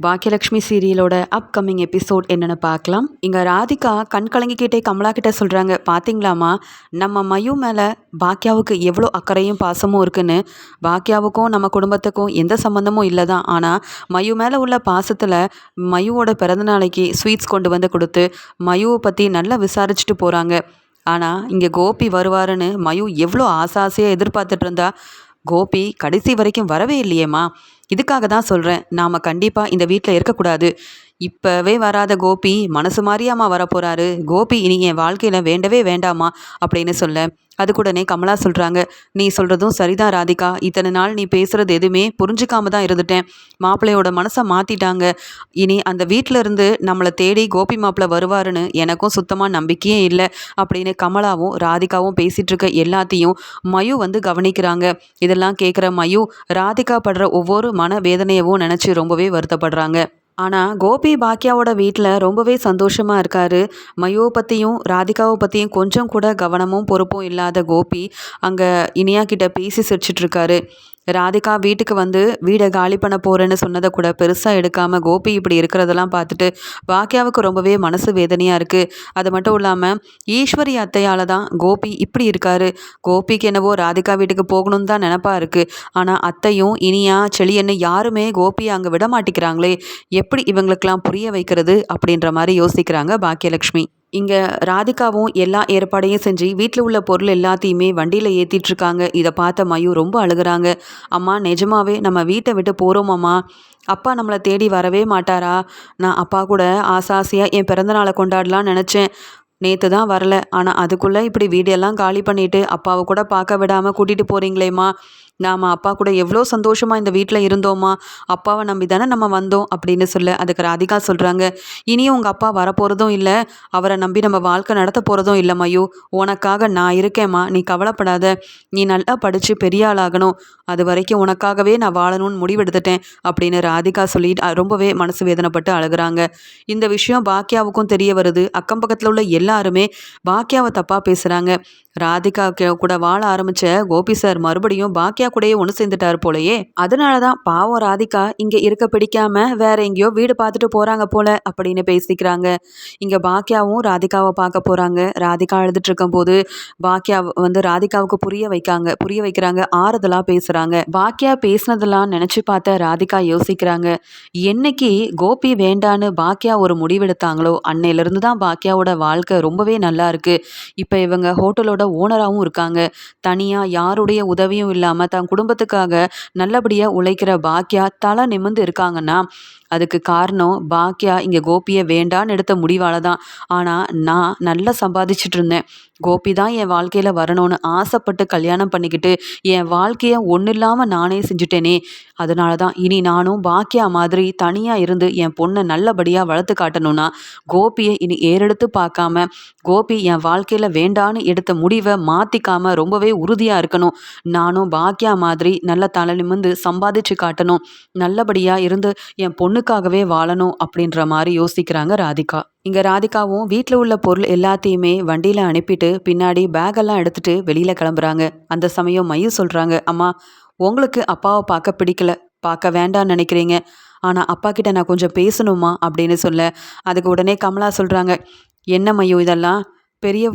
Bhagyalakshmi சீரியலோட upcoming episode என்னென்னு பார்க்கலாம். இங்கே ராதிகா கண் கலங்கிக்கிட்டே கமலா கிட்ட சொல்கிறாங்க பார்த்தீங்களாமா நம்ம மயு மேலே பாக்கியாவுக்கு எவ்வளோ அக்கறையும் பாசமும் இருக்குன்னு? பாக்கியாவுக்கும் நம்ம குடும்பத்துக்கும் எந்த சம்மந்தமும் இல்லை தான் ஆனால் மயு மேலே உள்ள பாசத்தில் மயுவோட பிறந்த நாளைக்கு ஸ்வீட்ஸ் கொண்டு வந்து கொடுத்து மயுவை பற்றி நல்லா விசாரிச்சுட்டு போகிறாங்க ஆனால் இங்கே கோபி வருவாருன்னு மயு எவ்வளோ ஆசை ஆசையாக எதிர்பார்த்துட்டு இருந்தா கோபி கடைசி வரைக்கும் வரவே இல்லையேம்மா. இதுக்காக தான் சொல்கிறேன் நாம் கண்டிப்பாக இந்த வீட்டில் இருக்கக்கூடாது. இப்போவே வராத கோபி மனசு மாதிரியாமா வரப்போகிறாரு கோபி இனி என் வாழ்க்கையில் வேண்டவே வேண்டாமா அப்படின்னு சொல்ல அதுக்குடனே கமலா சொல்கிறாங்க நீ சொல்கிறதும் சரிதான் ராதிகா. இத்தனை நாள் நீ பேசுகிறது எதுவுமே புரிஞ்சுக்காம தான் இருந்துட்டேன். மாப்பிள்ளையோட மனசை மாற்றிட்டாங்க இனி அந்த வீட்டில் இருந்து நம்மளை தேடி கோபி மாப்பிள்ளை வருவாருன்னு எனக்கும் சுத்தமாக நம்பிக்கையே இல்லை அப்படின்னு கமலாவும் ராதிகாவும் பேசிகிட்டு இருக்க எல்லாத்தையும் மயு வந்து கவனிக்கிறாங்க. இதெல்லாம் கேட்குற மயு ராதிகா படுற ஒவ்வொரு மன வேதனையவும் நினச்சி ரொம்பவே வருத்தப்படுறாங்க. ஆனால் கோபி பாக்கியாவோட வீட்டில் ரொம்பவே சந்தோஷமாக இருக்கார். மயோ பற்றியும் ராதிகாவை பற்றியும் கொஞ்சம் கூட கவனமும் பொறுப்பும் இல்லாத கோபி அங்கே இனியா கிட்ட பேசி சிரிச்சிட்ருக்காரு ராதிகா வீட்டுக்கு வந்து வீடை காலி பண்ண போகிறேன்னு சொன்னதை கூட பெருசாக எடுக்காமல் கோபி இப்படி இருக்கிறதெல்லாம் பார்த்துட்டு பாக்கியாவுக்கு ரொம்பவே மனசு வேதனையாக இருக்குது அது மட்டும் இல்லாமல் ஈஸ்வரி அத்தையால் தான் கோபி இப்படி இருக்காரு. கோபிக்கு என்னவோ ராதிகா வீட்டுக்கு போகணும்னு தான் நினப்பாக இருக்குது ஆனால் அத்தையும் இனியா செளியன்னு யாருமே கோபியை அங்கே விட மாட்டேங்கிறாங்களே எப்படி இவங்களுக்கெல்லாம் புரிய வைக்கிறது அப்படின்ற மாதிரி யோசிக்கிறாங்க பாக்கியலக்ஷ்மி. இங்கே ராதிகாவும் எல்லா ஏற்பாடையும் செஞ்சு வீட்டில் உள்ள பொருள் எல்லாத்தையுமே வண்டியில் ஏற்றிட்டுருக்காங்க இதை பார்த்த மயூ ரொம்ப அழுகிறாங்க. அம்மா நிஜமாவே நம்ம வீட்டை விட்டு போகிறோமாம்மா அப்பா நம்மளை தேடி வரவே மாட்டாரா? நான் அப்பா கூட ஆசாசியாக என் பிறந்தநாளை கொண்டாடலான்னு நினச்சேன். நேற்று தான் வரல. ஆனால் அதுக்குள்ளே இப்படி வீடியெல்லாம் காலி பண்ணிவிட்டு அப்பாவை கூட பார்க்க விடாமல் கூட்டிகிட்டு போகிறீங்களேம்மா நாம் அப்பா கூட எவ்வளோ சந்தோஷமாக இந்த வீட்டில் இருந்தோமா? அப்பாவை நம்பி தானே நம்ம வந்தோம் அப்படின்னு சொல்ல அதுக்கு ராதிகா சொல்கிறாங்க இனியும் உங்கள் அப்பா வரப்போகிறதும் இல்லை. அவரை நம்பி நம்ம வாழ்க்கை நடத்த போகிறதும் இல்லை உனக்காக நான் இருக்கேம்மா. நீ கவலைப்படாத. நீ நல்லா படித்து பெரிய ஆளாகணும். அது வரைக்கும் உனக்காகவே நான் வாழணும்னு முடிவெடுத்துட்டேன் அப்படின்னு ராதிகா சொல்லி ரொம்பவே மனசு வேதனைப்பட்டு அழுகிறாங்க. இந்த விஷயம் பாக்கியாவுக்கும் தெரிய வருது. அக்கம் பக்கத்தில் உள்ள எல்லாருமே பாக்கியாவை தப்பாக பேசுகிறாங்க ராதிகா கூட வாழ ஆரம்பிச்ச கோபி சார் மறுபடியும் பாக்கியா கூடயே ஒன்று சேர்ந்துட்டாரு போலயே. அதனால தான் பாவம் ராதிகா இங்கே இருக்க பிடிக்காம வேற எங்கேயோ வீடு பார்த்துட்டு போறாங்க போல அப்படின்னு பேசிக்கிறாங்க. இங்க பாக்கியாவும் ராதிகாவை பார்க்க போறாங்க. ராதிகா அழுதுட்டு இருக்கும் போது பாக்கியா வந்து ராதிகாவுக்கு புரிய வைக்காங்க. புரிய வைக்கிறாங்க. ஆறுதலா பேசுறாங்க. பாக்கியா பேசினதெல்லாம் நினைச்சு பார்த்த ராதிகா யோசிக்கிறாங்க. என்னைக்கு கோபி வேண்டான்னு பாக்கியா ஒரு முடிவெடுத்தாங்களோ அன்னையிலிருந்து தான் பாக்கியாவோட வாழ்க்கை ரொம்பவே நல்லா இருக்கு. இப்போ இவங்க ஹோட்டலோட கடையோட ஓனராகவும் இருக்காங்க. தனியாக யாருடைய உதவியும் இல்லாமல் தன் குடும்பத்துக்காக நல்லபடியாக உழைக்கிற பாக்கியா தலை நிமிர்ந்து இருக்காங்கன்னா அதுக்கு காரணம் பாக்கியா இங்கே கோபியை வேண்டான்னு எடுத்த முடிவால் தான் ஆனால் நான் நல்லா சம்பாதிச்சுட்டு இருந்தேன். கோபி தான் என் வாழ்க்கையில் வரணும்னு ஆசைப்பட்டு கல்யாணம் பண்ணிக்கிட்டு என் வாழ்க்கையை ஒன்றும் இல்லாமல் நானே செஞ்சுட்டேனே. அதனால தான் இனி நானும் பாக்கியா மாதிரி தனியாக இருந்து என் பொண்ணை நல்லபடியாக வளர்த்து காட்டணும்னா கோபியை இனி ஏறெடுத்து பார்க்காம கோபி என் வாழ்க்கையில் வேண்டான்னு எடுத்த முடிவை மாற்றிக்காம ரொம்பவே உறுதியாக இருக்கணும். நானும் பாக்கியா மாதிரி நல்ல தலை நிமிந்து சம்பாதிச்சு காட்டணும். நல்லபடியாக இருந்து என் பொண்ணுக்காகவே வாழணும் அப்படின்ற மாதிரி யோசிக்கிறாங்க ராதிகா. இங்கே ராதிகாவும் வீட்டில் உள்ள பொருள் எல்லாத்தையுமே வண்டியில் அனுப்பிட்டு பின்னாடி பேக்கெல்லாம் எடுத்துகிட்டு வெளியில் கிளம்புறாங்க. அந்த சமயம் மையம் சொல்கிறாங்க அம்மா உங்களுக்கு அப்பாவை பார்க்க பிடிக்கல. பார்க்க வேண்டான்னு நினைக்கிறீங்க. ஆனால் அப்பா கிட்ட நான் கொஞ்சம் பேசணுமா? அப்படின்னு சொல்ல அதுக்கு உடனே கமலா சொல்கிறாங்க என்ன மையம் இதெல்லாம்? பெரிய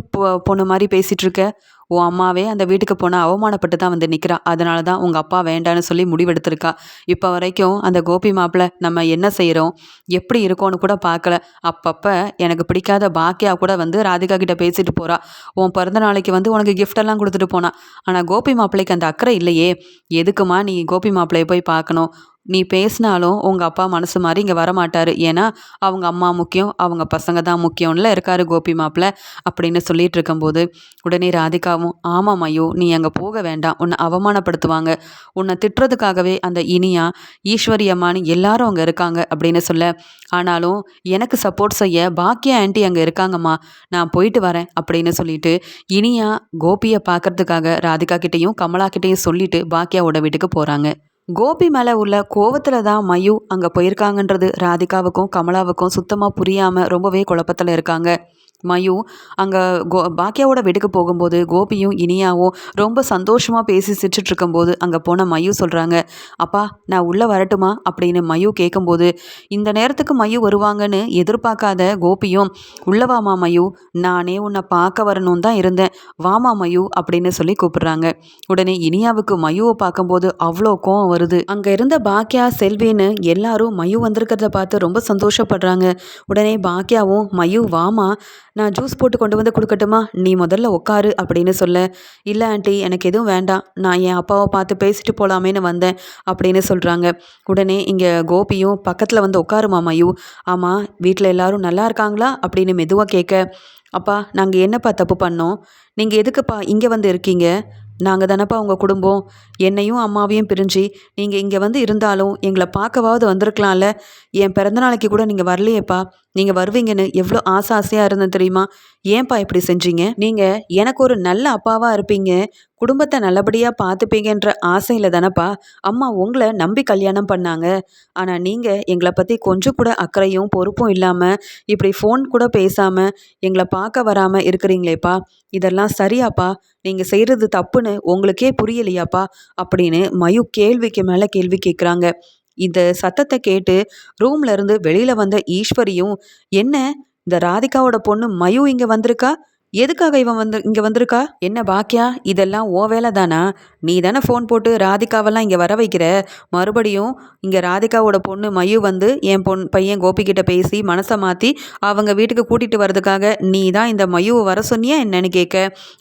பொண்ணு மாதிரி பேசிகிட்ருக்க உன் அம்மாவே அந்த வீட்டுக்கு போனால் அவமானப்பட்டு தான் வந்து நிற்கிறா அதனால தான் உங்கள் அப்பா வேண்டான்னு சொல்லி முடிவெடுத்திருக்கா. இப்போ வரைக்கும் அந்த கோபி மாப்பிள்ள நம்ம என்ன செய்கிறோம் எப்படி இருக்கோன்னு கூட பார்க்கல. அப்பப்போ எனக்கு பிடிக்காத பாக்கியா கூட வந்து ராதிகா கிட்ட பேசிட்டு போகிறா உன் பிறந்த நாளைக்கு வந்து உனக்கு கிஃப்டெல்லாம் கொடுத்துட்டு போனா. ஆனால் கோபி மாப்பிள்ளைக்கு அந்த அக்கறை இல்லையே. எதுக்குமா நீ கோபி மாப்பிள்ளையை போய் பார்க்கணும்? நீ பேசினாலும் உங்கள் அப்பா மனசு மாதிரி இங்கே வரமாட்டார். ஏன்னா அவங்க அம்மா முக்கியம் அவங்க பசங்க தான் முக்கியம்ல இருக்கார் கோபி மாப்பிள்ள அப்படின்னு சொல்லிட்டு இருக்கும்போது உடனே ராதிகாவும் ஆமாம் ஐயோ நீ அங்கே போக வேண்டாம். உன்னை அவமானப்படுத்துவாங்க. உன்னை திட்டுறதுக்காகவே அந்த இனியா ஈஸ்வரி அம்மானு எல்லாரும் அங்கே இருக்காங்க அப்படின்னு சொல்ல ஆனாலும் எனக்கு சப்போர்ட் செய்ய பாக்கியா ஆண்டி அங்கே இருக்காங்கம்மா. நான் போயிட்டு வரேன் அப்படின்னு சொல்லிட்டு இனியா கோபியை பார்க்கறதுக்காக ராதிகா கிட்டேயும் கமலா கிட்டேயும் சொல்லிட்டு பாக்கியாவோட வீட்டுக்கு போகிறாங்க கோபி மேலே உள்ள கோவத்தில் தான் மயு அங்கே போயிருக்காங்கன்றது ராதிகாவுக்கும் கமலாவுக்கும் சுத்தமாக புரியாமல் ரொம்பவே குழப்பத்தில் இருக்காங்க. மயு அங்கே கோ பாக்கியாவோட வீட்டுக்கு போகும்போது கோபியும் இனியாவும் ரொம்ப சந்தோஷமாக பேசி சிரிச்சிட்டு இருக்கும்போது அங்கே போன மயு சொல்கிறாங்க அப்பா நான் உள்ளே வரட்டுமா? அப்படின்னு மயு கேட்கும்போது இந்த நேரத்துக்கு மயு வருவாங்கன்னு எதிர்பார்க்காத கோபியும் உள்ள வாமா மயு நானே உன்னை பார்க்க வரணும் தான் இருந்தேன் வாமா மயு அப்படின்னு சொல்லி கூப்பிடுறாங்க. உடனே இனியாவுக்கு மயுவை பார்க்கும்போது அவ்வளோ கோவம் வருது. அங்கே இருந்த பாக்கியா செல்வின்னு எல்லாரும் மயு வந்திருக்கிறத பார்த்து ரொம்ப சந்தோஷப்படுறாங்க. உடனே பாக்கியாவும் மயு வாமா நான் ஜூஸ் போட்டு கொண்டு வந்து கொடுக்கட்டுமா? நீ முதல்ல உட்காரு அப்படின்னு சொல்ல இல்லை ஆண்டி எனக்கு எதுவும் வேண்டாம். நான் என் அப்பாவை பார்த்து பேசிட்டு போகலாமேன்னு வந்தேன் அப்படின்னு சொல்கிறாங்க உடனே இங்கே கோபியும் பக்கத்தில் வந்து உட்காருமா மயு? ஆமாம் வீட்டில் எல்லாரும் நல்லா இருக்காங்களா? அப்படின்னு மெதுவாக கேட்க அப்பா நாங்கள் என்னப்பா தப்பு பண்ணோம்? நீங்கள் எதுக்குப்பா இங்கே வந்து இருக்கீங்க? நாங்கள் தானப்பா உங்கள் குடும்பம்? என்னையும் அம்மாவையும் பிரிஞ்சு நீங்கள் இங்கே வந்து இருந்தாலும் எங்களை பார்க்கவாவது வந்திருக்கலாம்ல. என் பிறந்தநாளைக்கு கூட நீங்கள் வரலையேப்பா. நீங்கள் வருவீங்கன்னு எவ்வளோ ஆசை ஆசையாக இருந்தேன் தெரியுமா? ஏன்பா இப்படி செஞ்சீங்க? நீங்கள் எனக்கு ஒரு நல்ல அப்பாவாக இருப்பீங்க. குடும்பத்தை நல்லபடியாக பார்த்துப்பீங்கன்ற ஆசையில் தானப்பா. அம்மா உங்களை நம்பி கல்யாணம் பண்ணாங்க. ஆனால் நீங்கள் எங்களை பற்றி கொஞ்சம் கூட அக்கறையும் பொறுப்பும் இல்லாமல் இப்படி ஃபோன் கூட பேசாமல் எங்களை பார்க்க வராமல் இருக்கிறீங்களேப்பா. இதெல்லாம் சரியாப்பா. நீங்கள் செய்கிறது தப்புன்னு உங்களுக்கே புரியலையாப்பா. அப்படின்னு மயு கேள்விக்கு மேலே கேள்வி கேட்குறாங்க இந்த சத்தத்தை கேட்டு ரூம்ல இருந்து வெளியில வந்த ஈஸ்வரியும் என்ன? இந்த ராதிகாவோட பொண்ணு மயு இங்க வந்திருக்கா? எதுக்காக இவன் வந்து இங்கே வந்திருக்கா? என்ன பாக்கியா? இதெல்லாம் ஓ வேலை தானா? நீ தானே ஃபோன் போட்டு ராதிகாவெல்லாம் இங்கே வர வைக்கிற? மறுபடியும் இங்கே ராதிகாவோட பொண்ணு மயு வந்து என் பொன் பையன் கோபிக்கிட்ட பேசி மனசை மாற்றி அவங்க வீட்டுக்கு கூட்டிகிட்டு வர்றதுக்காக நீ தான் இந்த மயுவை வர சொன்னியா என்னன்னு கேட்க?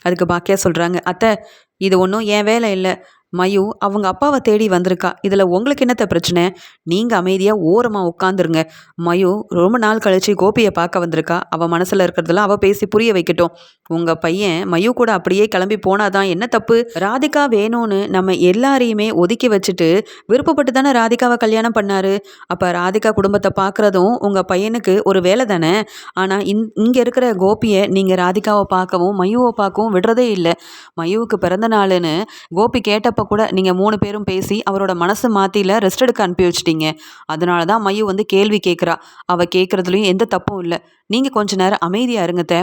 அதுக்கு பாக்கியா சொல்கிறாங்க அத்தை இது ஒன்றும் என் வேலை இல்லை. மயு அவங்க அப்பாவை தேடி வந்திருக்கா. இதில் உங்களுக்கு என்னத்த பிரச்சனை? நீங்கள் அமைதியாக ஓரமாக உட்காந்துருங்க மயு ரொம்ப நாள் கழித்து கோபியை பார்க்க வந்திருக்கா. அவள் மனசில் இருக்கிறதெல்லாம் அவள் பேசி புரிய வைக்கட்டும். உங்கள் பையன் மயு கூட அப்படியே கிளம்பி போனாதான் என்ன தப்பு? ராதிகா வேணும்னு நம்ம எல்லாரையுமே ஒதுக்கி வச்சுட்டு விருப்பப்பட்டு தானே ராதிகாவை கல்யாணம் பண்ணாரு. அப்போ ராதிகா குடும்பத்தை பார்க்குறதும் உங்கள் பையனுக்கு ஒரு வேலை தானே? ஆனால் இந் இங்கே இருக்கிற கோபியை நீங்கள் ராதிகாவை பார்க்கவும் மயுவை பார்க்கவும் விடுறதே இல்லை. மயுவுக்கு பிறந்த நாளுன்னு கோபி கேட்டப்போ கூட நீங்கள் மூணு பேரும் பேசி அவரோட மனசு மாற்றியில் ரெஸ்ட் எடுக்க அனுப்பி வச்சிட்டீங்க. அதனால தான் மையு வந்து கேள்வி கேட்குறா அவள் கேட்குறதுலையும் எந்த தப்பும் இல்லை. நீங்கள் கொஞ்ச நேரம் அமைதியாக இருங்கத்த.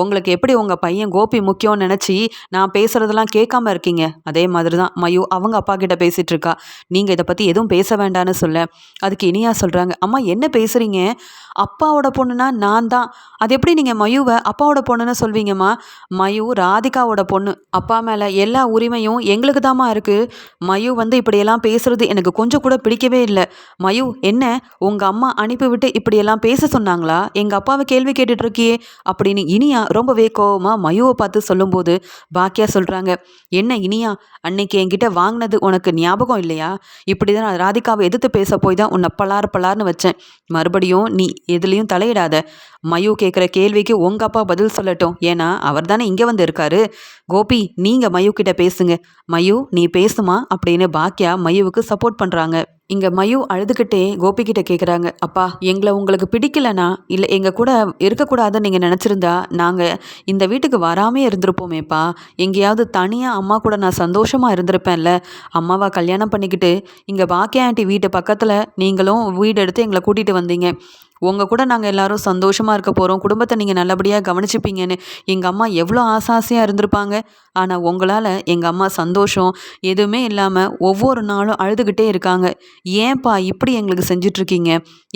உங்களுக்கு எப்படி உங்கள் பையன் கோபி முக்கியம்னு நினச்சி நான் பேசுகிறதெல்லாம் கேட்காம இருக்கீங்க? அதே மாதிரி தான் மயூ அவங்க அப்பா கிட்ட பேசிகிட்டு இருக்கா. நீங்கள் இதை பற்றி எதுவும் பேச வேண்டான்னு சொல்ல. அதுக்கு இனியா சொல்கிறாங்க அம்மா என்ன பேசுகிறீங்க அப்பாவோட பொண்ணுனா நான் தான். அது எப்படி நீங்கள் மயுவை அப்பாவோட பொண்ணுன்னு சொல்வீங்கம்மா? மயு ராதிகாவோட பொண்ணு. அப்பா மேலே எல்லா உரிமையும் எங்களுக்கு தாம்மா இருக்குது மயு வந்து இப்படியெல்லாம் பேசுகிறது எனக்கு கொஞ்சம் கூட பிடிக்கவே இல்லை. மயு என்ன? உங்கள் அம்மா அனுப்பிவிட்டு இப்படியெல்லாம் பேச சொன்னாங்களா? எங்கள் அப்பாவை கேள்வி கேட்டுட்டு இருக்கியே அப்படின்னு இனியா ரொம்பவே கோவமா மயுவை பார்த்து சொல்லும்போது பாக்கியா சொல்கிறாங்க என்ன இனியா அன்னைக்கு என்கிட்ட வாங்கினது உனக்கு ஞாபகம் இல்லையா? இப்படி தான் ராதிகாவை எதிர்த்து பேச போய் தான் உன்னை பலார் பலார்னு வச்சேன். மறுபடியும் நீ எதுலேயும் தலையிடாத. மயு கேட்குற கேள்விக்கு உங்கள் அப்பா பதில் சொல்லட்டும். ஏன்னா அவர் தானே இங்கே வந்து இருக்காரு. கோபி நீங்கள் மயு கிட்ட பேசுங்க. மயு நீ பேசுமா? அப்படின்னு பாக்கியா மயுவுக்கு சப்போர்ட் பண்ணுறாங்க இங்கே மயு அழுதுகிட்டே கோபிக்கிட்ட கேட்குறாங்க அப்பா எங்களை உங்களுக்கு பிடிக்கலனா இல்லை எங்கள் கூட இருக்கக்கூடாதுன்னு நீங்கள் நினச்சிருந்தா நாங்கள் இந்த வீட்டுக்கு வராமே இருந்திருப்போமேப்பா. எங்கேயாவது தனியாக அம்மா கூட நான் சந்தோஷமாக இருந்திருப்பேன்ல. அம்மாவை கல்யாணம் பண்ணிக்கிட்டு இங்கே பாக்கிய ஆண்டி வீட்டு பக்கத்தில் நீங்களும் வீடு எடுத்து எங்களை கூட்டிகிட்டு வந்தீங்க. உங்கள் கூட நாங்கள் எல்லாரும் சந்தோஷமாக இருக்க போகிறோம் குடும்பத்தை நீங்கள் நல்லபடியாக கவனிச்சுப்பீங்கன்னு எங்கள் அம்மா எவ்வளோ ஆசை ஆசையாக இருந்திருப்பாங்க. ஆனால் உங்களால் எங்கள் அம்மா சந்தோஷம் எதுவுமே இல்லாமல் ஒவ்வொரு நாளும் அழுதுகிட்டே இருக்காங்க. ஏன்பா இப்படி எங்களுக்கு செஞ்சிட்ருக்கீங்க?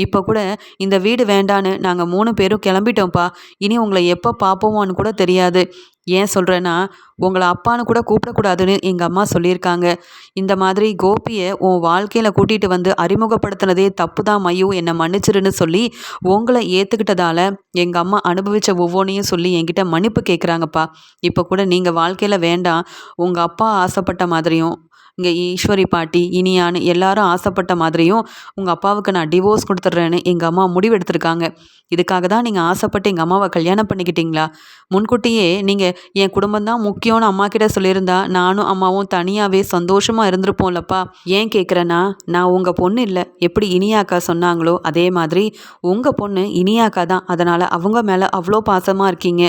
இப்போ கூட இந்த வீடு வேண்டான்னு நாங்கள் மூணு பேரும் கிளம்பிட்டோம்ப்பா. இனி உங்களை எப்போ பார்ப்போமான்னு கூட தெரியாது. ஏன் சொல்கிறேன்னா உங்களை அப்பான்னு கூட கூப்பிடக்கூடாதுன்னு எங்கள் அம்மா சொல்லியிருக்காங்க. இந்த மாதிரி கோபியை உன் வாழ்க்கையில் கூட்டிகிட்டு வந்து அறிமுகப்படுத்தினதே தப்பு தான் மையோ என்னை மன்னிச்சிருன்னு சொல்லி உங்களை ஏற்றுக்கிட்டதால எங்கள் அம்மா அனுபவித்த ஒவ்வொன்றையும் சொல்லி என்கிட்ட மன்னிப்பு கேட்குறாங்கப்பா இப்போ கூட நீங்கள் வாழ்க்கையில் வேண்டாம். உங்கள் அப்பா ஆசைப்பட்ட மாதிரியும் இங்கே ஈஸ்வரி பாட்டி இனியான்னு எல்லாரும் ஆசைப்பட்ட மாதிரியும் உங்கள் அப்பாவுக்கு நான் டிவோர்ஸ் கொடுத்துட்றேன்னு எங்கள் அம்மா முடிவெடுத்திருக்காங்க இதுக்காக தான் நீங்கள் ஆசைப்பட்டு எங்கள் அம்மாவை கல்யாணம் பண்ணிக்கிட்டீங்களா? முன்கூட்டியே நீங்கள் என் குடும்பம் தான் முக்கியம்னு அம்மா கிட்ட சொல்லியிருந்தா நானும் அம்மாவும் தனியாகவே சந்தோஷமாக இருந்திருப்போம்லப்பா. ஏன் கேட்குறேன்னா நான் உங்கள் பொண்ணு இல்லை. எப்படி இனியாக்கா சொன்னாங்களோ அதே மாதிரி உங்கள் பொண்ணு இனியாக்கா தான். அதனால் அவங்க மேலே அவ்வளோ பாசமாக இருக்கீங்க.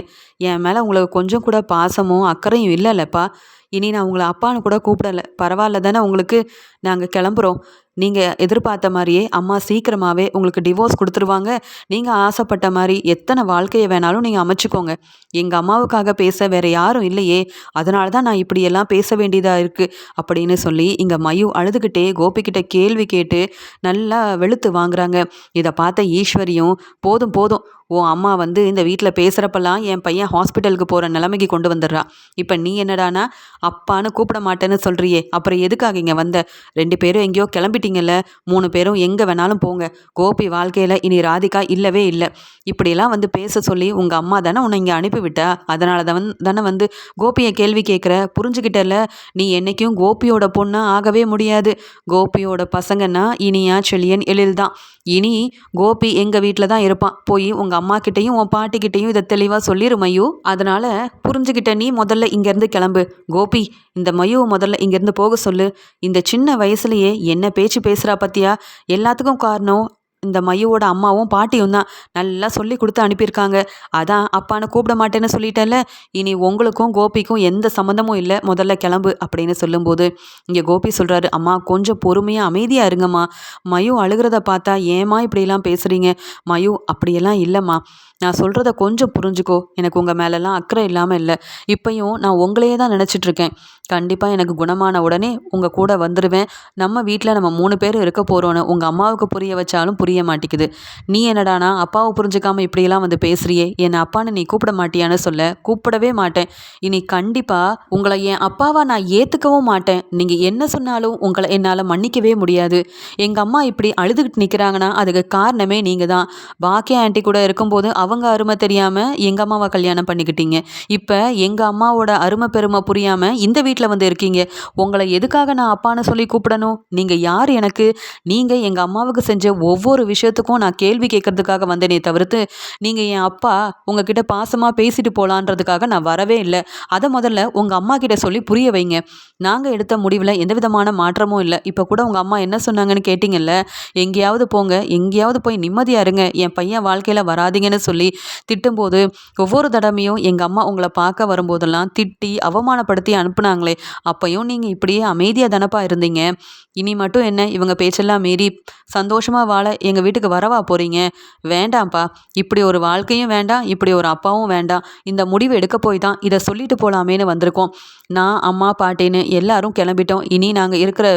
என் மேலே உங்களுக்கு கொஞ்சம் கூட பாசமும் அக்கறையும் இல்லைல்லப்பா. இனி நான் உங்களை அப்பான்னு கூட கூப்பிடல. பரவாயில்ல தானே உங்களுக்கு? நாங்கள் கிளம்புறோம். நீங்கள் எதிர்பார்த்த மாதிரியே அம்மா சீக்கிரமாகவே உங்களுக்கு டிவோர்ஸ் கொடுத்துருவாங்க. நீங்கள் ஆசைப்பட்ட மாதிரி எத்தனை வாழ்க்கையை வேணாலும் நீங்கள் அமைச்சுக்கோங்க. எங்கள் அம்மாவுக்காக பேச வேறு யாரும் இல்லையே. அதனால தான் நான் இப்படியெல்லாம் பேச வேண்டியதாக இருக்குது அப்படின்னு சொல்லி இங்கே மயு அழுதுகிட்டே கோபிக்கிட்ட கேள்வி கேட்டு நல்லா வெளுத்து வாங்குறாங்க. இதை பார்த்த ஈஸ்வரியும் போதும் போதும். உன் அம்மா வந்து இந்த வீட்டில் பேசுகிறப்பெல்லாம் என் பையன் ஹாஸ்பிட்டலுக்கு போகிற நிலைமைக்கு கொண்டு வந்துடுறா. இப்போ நீ என்னடானா அப்பான்னு கூப்பிட மாட்டேன்னு சொல்கிறியே அப்புறம் எதுக்காக இங்கே வந்த? ரெண்டு பேரும் எங்கேயோ கிளம்பிட்டீங்கல்ல மூணு பேரும் எங்கே வேணாலும் போங்க. கோபி வாழ்க்கையில் இனி ராதிகா இல்லவே இல்லை. இப்படியெல்லாம் வந்து பேச சொல்லி உங்கள் அம்மா தானே உன்னை இங்கே அனுப்பிவிட்டா? அதனால தான் தானே வந்து கோபியை கேள்வி கேட்குற புரிஞ்சுக்கிட்டல நீ என்றைக்கும் கோபியோட பொண்ணாக ஆகவே முடியாது. கோபியோட பசங்கன்னா இனியா செழியன் எழில் தான். இனி கோபி எங்கள் வீட்டில் தான் இருப்பான் போய் உங்கள் அம்மா கிட்டேயும் உன் பாட்டிக்கிட்டேயும் இதை தெளிவாக சொல்லிடு மயு. அதனால் புரிஞ்சுக்கிட்ட நீ முதல்ல இங்கேருந்து கிளம்பு. கோபி இந்த மயுவை முதல்ல இங்கேருந்து போக சொல்லு. இந்த சின்ன வயசுலேயே என்ன பேச்சு பேசுகிறா பத்தியா? எல்லாத்துக்கும் காரணம் இந்த மையோட அம்மாவும் பாட்டியும் தான். நல்லா சொல்லி கொடுத்து அனுப்பியிருக்காங்க. அதான் அப்பான்னு கூப்பிட மாட்டேன்னு சொல்லிட்டேன்ல. இனி உங்களுக்கும் கோபிக்கும் எந்த சம்மந்தமும் இல்லை. முதல்ல கிளம்பு அப்படின்னு சொல்லும்போது இங்கே கோபி சொல்கிறாரு அம்மா கொஞ்சம் பொறுமையாக அமைதியாக இருங்கம்மா. மயு அழுகிறத பார்த்தா ஏமா இப்படியெல்லாம் பேசுகிறீங்க மயு அப்படியெல்லாம் இல்லைம்மா. நான் சொல்கிறத கொஞ்சம் புரிஞ்சுக்கோ. எனக்கு உங்கள் மேலெல்லாம் அக்கறை இல்லாமல் இல்லை. இப்பையும் நான் உங்களையே தான் நினச்சிட்ருக்கேன். கண்டிப்பாக எனக்கு குணமான உடனே உங்கள் கூட வந்துடுவேன் நம்ம வீட்டில் நம்ம மூணு பேர் இருக்க போகிறோன்னு உங்கள் அம்மாவுக்கு புரிய வச்சாலும் புரிய மாட்டேங்குது. நீ என்னடானா அப்பாவை புரிஞ்சுக்காமல் இப்படியெல்லாம் வந்து பேசுறியே? என் அப்பான்னு நீ கூப்பிட மாட்டியான்னு சொல்ல. கூப்பிடவே மாட்டேன். இனி கண்டிப்பாக உங்களை என் அப்பாவை நான் ஏற்றுக்கவும் மாட்டேன். நீங்கள் என்ன சொன்னாலும் உங்களை என்னால் மன்னிக்கவே முடியாது. எங்கள் அம்மா இப்படி அழுதுகிட்டு நிற்கிறாங்கன்னா அதுக்கு காரணமே நீங்கள் தான் பாக்கிய ஆண்டி கூட இருக்கும்போது அவங்க அருமை தெரியாமல் எங்கள் அம்மாவை கல்யாணம் பண்ணிக்கிட்டீங்க. இப்போ எங்கள் அம்மாவோட அருமை பெருமை புரியாமல் இந்த வீட்டில் வந்து இருக்கீங்க. உங்களை எதுக்காக நான் அப்பான்னு சொல்லி கூப்பிடணும்? நீங்கள் யார் எனக்கு? நீங்கள் எங்கள் அம்மாவுக்கு செஞ்ச ஒவ்வொரு விஷயத்துக்கும் நான் கேள்வி கேட்கறதுக்காக வந்தேனே தவிர்த்து நீங்கள் என் அப்பா உங்ககிட்ட பாசமாக பேசிட்டு போகலான்றதுக்காக நான் வரவே இல்லை. அதை முதல்ல உங்கள் அம்மா கிட்ட சொல்லி புரிய வைங்க. நாங்கள் எடுத்த முடிவில் எந்த விதமான மாற்றமும் இல்லை. இப்போ கூட உங்கள் அம்மா என்ன சொன்னாங்கன்னு கேட்டிங்கல்ல எங்கேயாவது போங்க எங்கேயாவது போய் நிம்மதியாக இருங்க. என் பையன் வாழ்க்கையில் வராதிங்கன்னு சொல்லி திட்டும்போது ஒவ்வொரு தடவையும் எங்கள் அம்மா உங்களை பார்க்க வரும்போதெல்லாம் திட்டி அவமானப்படுத்தி அனுப்புனாங்களே. அப்பையும் நீங்கள் இப்படியே அமைதியாக தானப்பா இருந்தீங்க? இனி மட்டும் என்ன? இவங்க பேச்செல்லாம் மீறி சந்தோஷமாக வாழ எங்கள் வீட்டுக்கு வரவா போகிறீங்க வேண்டாம்ப்பா. இப்படி ஒரு வாழ்க்கையும் வேண்டாம். இப்படி ஒரு அப்பாவும் வேண்டாம். இந்த முடிவு எடுக்க போய் தான் இதை சொல்லிட்டு போகலாமேன்னு வந்திருக்கோம். நான் அம்மா பாட்டின்னு எல்லாரும் கிளம்பிட்டோம். இனி நாங்கள் இருக்கிற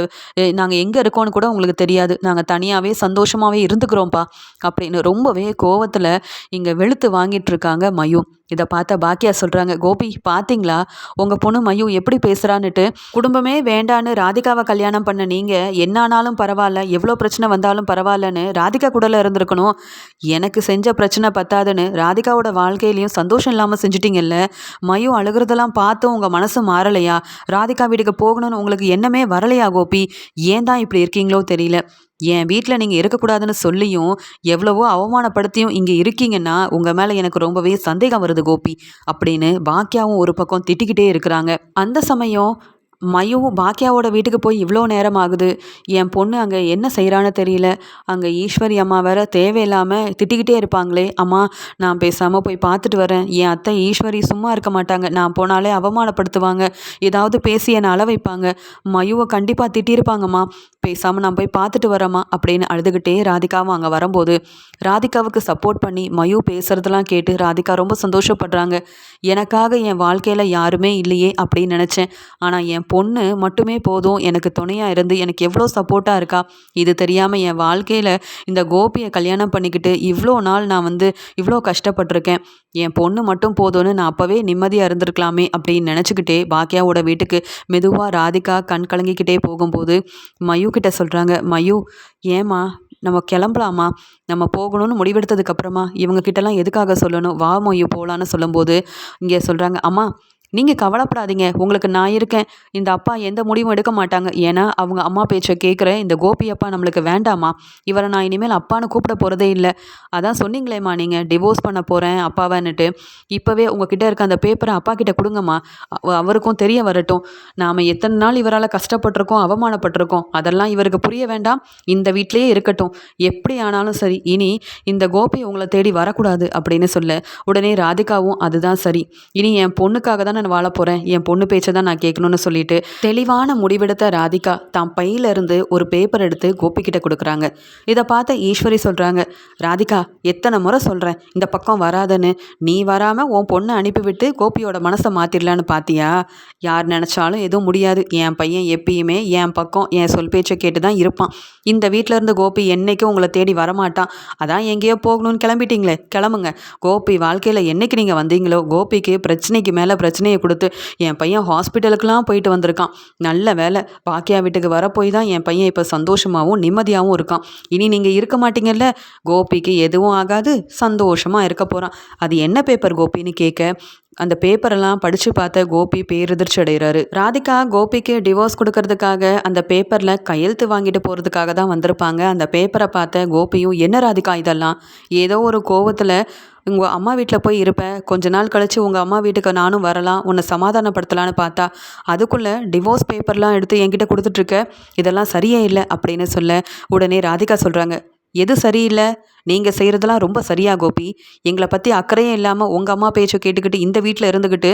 நாங்கள் எங்கே இருக்கோன்னு கூட உங்களுக்கு தெரியாது. நாங்கள் தனியாகவே சந்தோஷமாகவே இருந்துக்கிறோம்ப்பா. அப்படின்னு ரொம்பவே கோவத்தில் இங்கே வெளுத்து வாங்கிட்டு இருக்காங்க மயு இதை பார்த்த பாக்கியா சொல்கிறாங்க கோபி பார்த்தீங்களா உங்கள் பொண்ணு மயு எப்படி பேசுகிறான்னுட்டு குடும்பமே வேண்டான்னு ராதிகாவை கல்யாணம் பண்ண நீங்கள் என்ன ஆனாலும் பரவாயில்ல எவ்வளோ பிரச்சனை வந்தாலும் பரவாயில்லன்னு ராதிகா கூடல இருந்திருக்கணும். எனக்கு செஞ்ச பிரச்சனை பத்தாதுன்னு ராதிகாவோட வாழ்க்கையிலையும் சந்தோஷம் இல்லாமல் செஞ்சிட்டிங்கல்ல? மயு அழுகிறதெல்லாம் பார்த்தும் உங்கள் மனசு மாறலையா? ராதிகா வீட்டுக்கு போகணும்னு உங்களுக்கு எண்ணமே வரலையா கோபி? ஏன் தான் இப்படி இருக்கீங்களோ தெரியல. என் வீட்டில் நீங்கள் இருக்கக்கூடாதுன்னு சொல்லியும் எவ்வளவோ அவமானப்படுத்தியும் இங்கே இருக்கீங்கன்னா உங்கள் மேலே எனக்கு ரொம்பவே சந்தேகம் வருது. கோபி அப்படின்னு பாக்கியாவும் ஒரு பக்கம் திட்டிக்கிட்டே இருக்கிறாங்க. அந்த சமயம் மயுவும் பாக்கியாவோட வீட்டுக்கு போய் இவ்வளோ நேரம் ஆகுது என் பொண்ணு அங்கே என்ன செய்கிறான்னு தெரியல. அங்கே ஈஸ்வரி அம்மா வேற தேவையில்லாமல் திட்டிக்கிட்டே இருப்பாங்களே. அம்மா நான் பேசாமல் போய் பார்த்துட்டு வரேன். என் அத்தை ஈஸ்வரி சும்மா இருக்க மாட்டாங்க. நான் போனாலே அவமானப்படுத்துவாங்க. ஏதாவது பேசி என்னை அள வைப்பாங்க. மயுவை கண்டிப்பாக திட்டியிருப்பாங்கம்மா. பேசாமல் நான் போய் பார்த்துட்டு வரேம்மா அப்படின்னு அழுதுகிட்டே ராதிகாவும் அங்கே வரும்போது ராதிகாவுக்கு சப்போர்ட் பண்ணி மயு பேசுகிறதெல்லாம் கேட்டு ராதிகா ரொம்ப சந்தோஷப்படுறாங்க. எனக்காக என் வாழ்க்கையில் யாருமே இல்லையே அப்படின்னு நினச்சேன். ஆனால் என் பொண்ணு மட்டுமே போதும். எனக்கு துணையாக இருந்து எனக்கு எவ்வளோ சப்போர்ட்டாக இருக்கா? இது தெரியாமல் என் வாழ்க்கையில் இந்த கோபியை கல்யாணம் பண்ணிக்கிட்டு இவ்வளோ நாள் நான் வந்து இவ்வளோ கஷ்டப்பட்டிருக்கேன். என் பொண்ணு மட்டும் போதும்னு நான் அப்போவே நிம்மதியாக இருந்திருக்கலாமே அப்படின்னு நினச்சிக்கிட்டே பாக்கியாவோட வீட்டுக்கு மெதுவாக ராதிகா கண் கலங்கிக்கிட்டே போகும்போது மயு கிட்ட சொல்கிறாங்க மயு ஏமா நம்ம கிளம்பலாமா? நம்ம போகணும்னு முடிவெடுத்ததுக்கப்புறமா இவங்க கிட்டலாம் எதுக்காக சொல்லணும்? வா மொய்யு போகலான்னு சொல்லும்போது இங்கே சொல்கிறாங்க அம்மா நீங்கள் கவலைப்படாதீங்க. உங்களுக்கு நான் இருக்கேன். இந்த அப்பா எந்த முடிவும் எடுக்க மாட்டாங்க. ஏன்னா அவங்க அம்மா பேச்சை கேட்குற இந்த கோபி அப்பா நம்மளுக்கு வேண்டாமா இவரை நான் இனிமேல் அப்பான்னு கூப்பிட போகிறதே இல்லை. அதான் சொன்னீங்களேம்மா நீங்கள் டிவோர்ஸ் பண்ண போகிறேன் அப்பாவான்னுட்டு. இப்போவே உங்ககிட்ட இருக்க அந்த பேப்பரை அப்பா கிட்ட கொடுங்கம்மா. அவருக்கும் தெரிய வரட்டும். நாம் எத்தனை நாள் இவரால் கஷ்டப்பட்டிருக்கோம் அவமானப்பட்டிருக்கோம். அதெல்லாம் இவருக்கு புரிய வேண்டாம். இந்த வீட்லேயே இருக்கட்டும். எப்படி ஆனாலும் சரி. இனி இந்த கோபி உங்களை தேடி வரக்கூடாது அப்படின்னு சொல்ல. உடனே ராதிகாவும் அதுதான் சரி. இனி என் பொண்ணுக்காக தானே நான் வாழ போகிறேன் என் பொண்ணு பேச்சை தான் நான் கேட்கணும்னு சொல்லிட்டு தெளிவான முடிவெடுத்த ராதிகா தான் பையில இருந்து ஒரு பேப்பர் எடுத்து கோபிக்கிட்ட கொடுக்குறாங்க. இதை பார்த்த ஈஸ்வரி சொல்கிறாங்க ராதிகா எத்தனை முறை சொல்கிறேன் இந்த பக்கம் வராதன்னு. நீ வராமல் உன் பொண்ணை அனுப்பிவிட்டு கோபியோட மனசை மாற்றிடலான்னு பார்த்தியா யார் நினச்சாலும் எதுவும் முடியாது. என் பையன் எப்பயுமே என் பக்கம் என் சொல் பேச்சை கேட்டு தான் இருப்பான். இந்த வீட்டில் இருந்து கோபி என்னைக்கும் உங்களை தேடி வரமாட்டான். அதான் எங்கேயோ போகணும்னு கிளம்பிட்டீங்களே. கிளம்புங்க. கோபி வாழ்க்கையில் என்னைக்கு நீங்கள் வந்தீங்களோ கோபிக்கு பிரச்சனைக்கு மேலே பிரச்சனை பிரச்சனையை கொடுத்து என் பையன் ஹாஸ்பிட்டலுக்கெலாம் போயிட்டு வந்திருக்கான். நல்ல வேலை. பாக்கியா வீட்டுக்கு வரப்போய் தான் என் பையன் இப்போ சந்தோஷமாகவும் நிம்மதியாகவும் இருக்கான். இனி நீங்கள் இருக்க மாட்டீங்கல்ல? கோபிக்கு எதுவும் ஆகாது. சந்தோஷமாக இருக்க போகிறான் அது என்ன பேப்பர் கோபின்னு கேட்க? அந்த பேப்பரெல்லாம் படித்து பார்த்த கோபி பேரெதிர்ச்சி அடைகிறாரு. ராதிகா கோபிக்கு டிவோர்ஸ் கொடுக்கறதுக்காக அந்த பேப்பரில் கையெழுத்து வாங்கிட்டு போகிறதுக்காக தான் வந்திருப்பாங்க. அந்த பேப்பரை பார்த்த கோபியும் என்ன ராதிகா இதெல்லாம்? ஏதோ ஒரு கோவத்தில் உங்கள் அம்மா வீட்டில் போய் இருப்பேன் கொஞ்ச நாள் கழித்து உங்கள் அம்மா வீட்டுக்கு நானும் வரலாம். உன்னை சமாதானப்படுத்தலான்னு பார்த்தா அதுக்குள்ளே டிவோர்ஸ் பேப்பர்லாம் எடுத்து என்கிட்ட கொடுத்துட்ருக்க இதெல்லாம் சரியே இல்லை அப்படின்னு சொல்ல உடனே ராதிகா சொல்கிறாங்க எது சரியில்லை? நீங்கள் செய்கிறதெல்லாம் ரொம்ப சரியாக கோபி. எங்களை பற்றி அக்கறையும் இல்லாமல் உங்கள் அம்மா பேச்சை கேட்டுக்கிட்டு இந்த வீட்டில் இருந்துக்கிட்டு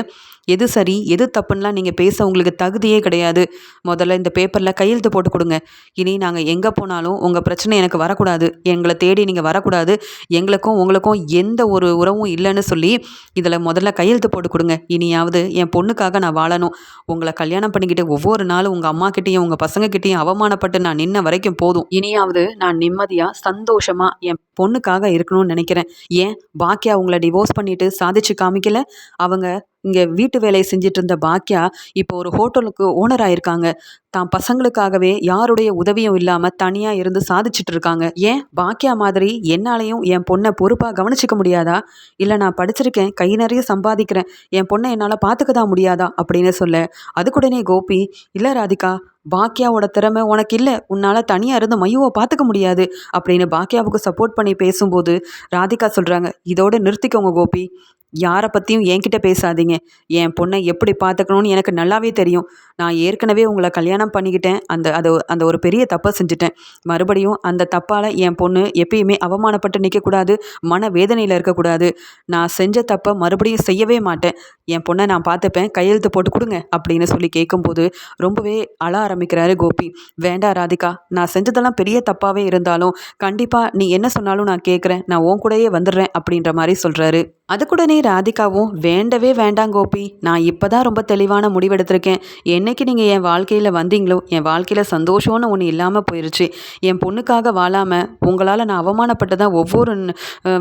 எது சரி எது தப்புன்னெலாம் நீங்கள் பேச உங்களுக்கு தகுதியே கிடையாது. முதல்ல இந்த பேப்பரில் கையெழுத்து போட்டு கொடுங்க. இனி நாங்கள் எங்கே போனாலும் உங்கள் பிரச்சனை எனக்கு வரக்கூடாது. எங்களை தேடி நீங்கள் வரக்கூடாது. எங்களுக்கும் உங்களுக்கும் எந்த ஒரு உறவும் இல்லைன்னு சொல்லி இதில் முதல்ல கையெழுத்து போட்டு கொடுங்க. இனியாவது என் பொண்ணுக்காக நான் வாழணும். உங்களை கல்யாணம் பண்ணிக்கிட்டு ஒவ்வொரு நாளும் உங்கள் அம்மா கிட்டேயும் உங்கள் பசங்கக்கிட்டேயும் அவமானப்பட்டு நான் நின்ன வரைக்கும் போதும். இனியாவது நான் நிம்மதியாக சந்தோஷமாக என் பொண்ணுக்காக இருக்கணும்னு நினைக்கிறேன். ஏன்? பாக்கியா உங்களை டிவோர்ஸ் பண்ணிட்டு சாதிச்சு காமிக்கல? அவங்க இங்கே வீட்டு வேலையை செஞ்சிட்டு இருந்த பாக்கியா இப்போ ஒரு ஹோட்டலுக்கு ஓனர் ஆயிருக்காங்க. தான் பசங்களுக்காகவே யாருடைய உதவியும் இல்லாமல் தனியாக இருந்து சாதிச்சுட்டு இருக்காங்க ஏன்? பாக்கியா மாதிரி என்னாலையும் என் பொண்ணை பொறுப்பாக கவனிச்சிக்க முடியாதா? இல்லை நான் படிச்சிருக்கேன் கை நிறைய சம்பாதிக்கிறேன் என் பொண்ணை என்னால் பார்த்துக்க தான் முடியாதா? அப்படின்னு சொல்ல. அதுக்குடனே கோபி இல்லை ராதிகா பாக்கியாவோட திறமை உனக்கு இல்லை. உன்னால் தனியாக இருந்து மையுவை பார்த்துக்க முடியாது. அப்படின்னு பாக்கியாவுக்கு சப்போர்ட் பண்ணி பேசும்போது ராதிகா சொல்கிறாங்க இதோட நிறுத்திக்கோங்க கோபி. யாரை பற்றியும் என்கிட்ட பேசாதீங்க. என் பொண்ணை எப்படி பார்த்துக்கணும்னு எனக்கு நல்லாவே தெரியும். நான் ஏற்கனவே உங்களை கல்யாணம் பண்ணிக்கிட்டேன். அந்த அது அந்த ஒரு பெரிய தப்பை செஞ்சுட்டேன். மறுபடியும் அந்த தப்பால் என் பொண்ணு எப்பயுமே அவமானப்பட்டு நிற்கக்கூடாது மன வேதனையில் இருக்கக்கூடாது. நான் செஞ்ச தப்பை மறுபடியும் செய்யவே மாட்டேன். என் பொண்ணை நான் பார்த்துப்பேன். கையெழுத்து போட்டு கொடுங்க அப்படின்னு சொல்லி கேட்கும்போது ரொம்பவே அழ ஆரம்பிக்கிறாரு கோபி. வேண்டா ராதிகா நான் செஞ்சதெல்லாம் பெரிய தப்பாகவே இருந்தாலும் கண்டிப்பாக நீ என்ன சொன்னாலும் நான் கேட்குறேன். நான் உன் கூடயே வந்துடுறேன் அப்படின்ற மாதிரி சொல்கிறாரு அதுக்கூடனே ராதிகாவும் வேண்டவே வேண்டாம் கோபி. நான் இப்போ தான் ரொம்ப தெளிவான முடிவெடுத்திருக்கேன். என்னைக்கு நீங்கள் என் வாழ்க்கையில் வந்தீங்களோ என் வாழ்க்கையில் சந்தோஷம்னு ஒன்று இல்லாமல் போயிடுச்சு என் பொண்ணுக்காக வாழாமல் உங்களால் நான் அவமானப்பட்டு தான் ஒவ்வொரு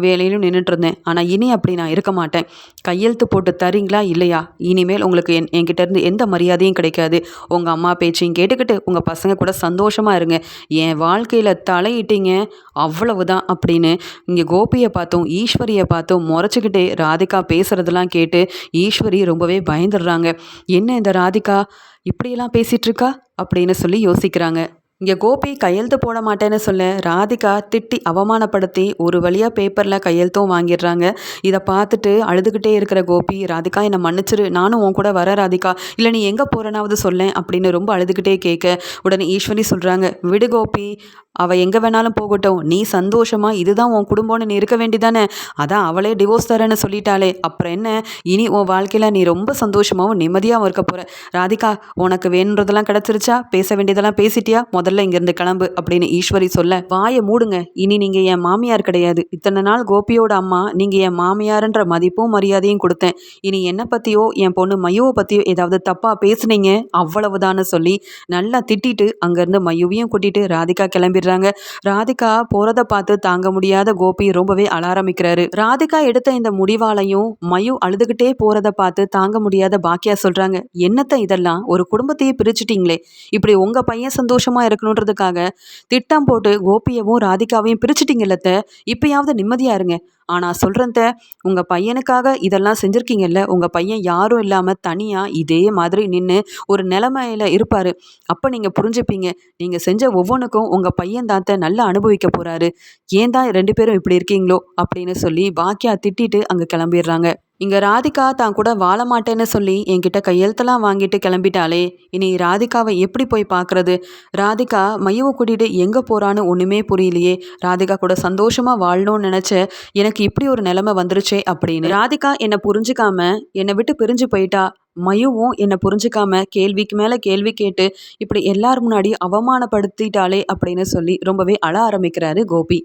வேலையிலும் நின்றுட்டு இருந்தேன் ஆனால் இனி அப்படி நான் இருக்க மாட்டேன். கையெழுத்து போட்டு தரீங்களா இல்லையா? இனிமேல் உங்களுக்கு என் என்கிட்ட இருந்து எந்த மரியாதையும் கிடைக்காது. உங்கள் அம்மா பேச்சையும் கேட்டுக்கிட்டு உங்கள் பசங்க கூட சந்தோஷமாக இருங்க. என் வாழ்க்கையில் தலையிட்டீங்க அவ்வளவுதான் அப்படின்னு இங்கே கோபியை பார்த்தோம் ஈஸ்வரியை பார்த்தோம் முறைச்சிக்கிட்டு ராதிகா பேசுகிறதெல்லாம் கேட்டு ஈஸ்வரி ரொம்பவே பயந்துடுறாங்க. என்ன இந்த ராதிகா? இப்படியெல்லாம் பேசிகிட்ருக்கா அப்படின்னு சொல்லி யோசிக்கிறாங்க. இங்கே கோபி கையெழுத்து போட மாட்டேன்னு சொல்ல ராதிகா திட்டி அவமானப்படுத்தி ஒரு வழியாக பேப்பரில் கையெழுத்தும் வாங்கிடுறாங்க. இதை பார்த்துட்டு அழுதுகிட்டே இருக்கிற கோபி ராதிகா என்னை மன்னிச்சிரு நானும் உன் கூட வர ராதிகா. இல்லை நீ எங்கே போகிறனாவது சொல்லேன் அப்படின்னு ரொம்ப அழுதுகிட்டே கேட்க உடனே ஈஸ்வரி சொல்கிறாங்க விடு கோபி அவள் எங்கே வேணாலும் போகட்டும். நீ சந்தோஷமாக இதுதான் உன் குடும்பம்னு நீ இருக்க வேண்டிதானே அதான் அவளே டிவோர்ஸ் தரேன்னு சொல்லிட்டாளே. அப்புறம் என்ன? இனி உன் வாழ்க்கையில் நீ ரொம்ப சந்தோஷமாகவும் நிம்மதியாகவும் இருக்க போகிற ராதிகா உனக்கு வேணுன்றதெல்லாம் கிடச்சிருச்சா? பேச வேண்டியதெல்லாம் பேசிட்டியா? முதல்ல இங்கேருந்து கிளம்பு அப்படின்னு ஈஸ்வரி சொல்ல வாயை மூடுங்க. இனி நீங்கள் என் மாமியார் கிடையாது. இத்தனை நாள் கோபியோட அம்மா நீங்கள் என் மாமியார்ன்ற மதிப்பும் மரியாதையும் கொடுத்தேன். இனி என்னை பற்றியோ என் பொண்ணு மையுவை பற்றியோ ஏதாவது தப்பாக பேசுனீங்க? அவ்வளவுதான்னு சொல்லி நல்லா திட்டிட்டு அங்கேருந்து மையுவையும் கூட்டிட்டு ராதிகா கிளம்பி கிளம்பிடுறாங்க ராதிகா போகிறத பார்த்து தாங்க முடியாத கோபி ரொம்பவே அலாரமிக்கிறாரு. ராதிகா எடுத்த இந்த முடிவாலையும் மயு அழுதுகிட்டே போகிறத பார்த்து தாங்க முடியாத பாக்கியா சொல்கிறாங்க என்னத்த இதெல்லாம்? ஒரு குடும்பத்தையே பிரிச்சுட்டீங்களே. இப்படி உங்கள் பையன் சந்தோஷமாக இருக்கணுன்றதுக்காக திட்டம் போட்டு கோபியவும் ராதிகாவையும் பிரிச்சுட்டீங்கல்லத்த. இப்பயாவது நிம்மதியாக இருங்க. ஆனால் சொல்கிறத உங்கள் பையனுக்காக இதெல்லாம் செஞ்சுருக்கீங்கல்ல உங்கள் பையன் யாரும் இல்லாமல் தனியாக இதே மாதிரி நின்று ஒரு நிலமையில் இருப்பார். அப்போ நீங்கள் புரிஞ்சுப்பீங்க. நீங்கள் செஞ்ச ஒவ்வொன்றுக்கும் உங்கள் பையன் தாத்த நல்லா அனுபவிக்க போகிறாரு ஏன் தான் ரெண்டு பேரும் இப்படி இருக்கீங்களோ அப்படின்னு சொல்லி பாக்கியா திட்டிட்டு அங்கே கிளம்பிடுறாங்க. இங்கே ராதிகா தான் கூட வாழ மாட்டேன்னு சொல்லி என்கிட்ட கையெழுத்தெல்லாம் வாங்கிட்டு கிளம்பிட்டாலே இனி ராதிகாவை எப்படி போய் பார்க்குறது? ராதிகா மையவை கூட்டிகிட்டு எங்கே போகிறான்னு ஒன்றுமே புரியலையே. ராதிகா கூட சந்தோஷமாக வாழணும்னு நினச்ச எனக்கு இப்படி ஒரு நிலைமை வந்துருச்சே அப்படின்னு. ராதிகா என்னை புரிஞ்சுக்காம என்னை விட்டு பிரிஞ்சு போயிட்டா. மயுவும் என்னை புரிஞ்சுக்காம கேள்விக்கு மேலே கேள்வி கேட்டு இப்படி எல்லார் முன்னாடி அவமானப்படுத்திட்டாளே அப்படின்னு சொல்லி ரொம்பவே அழ ஆரம்பிக்கிறாரு கோபி.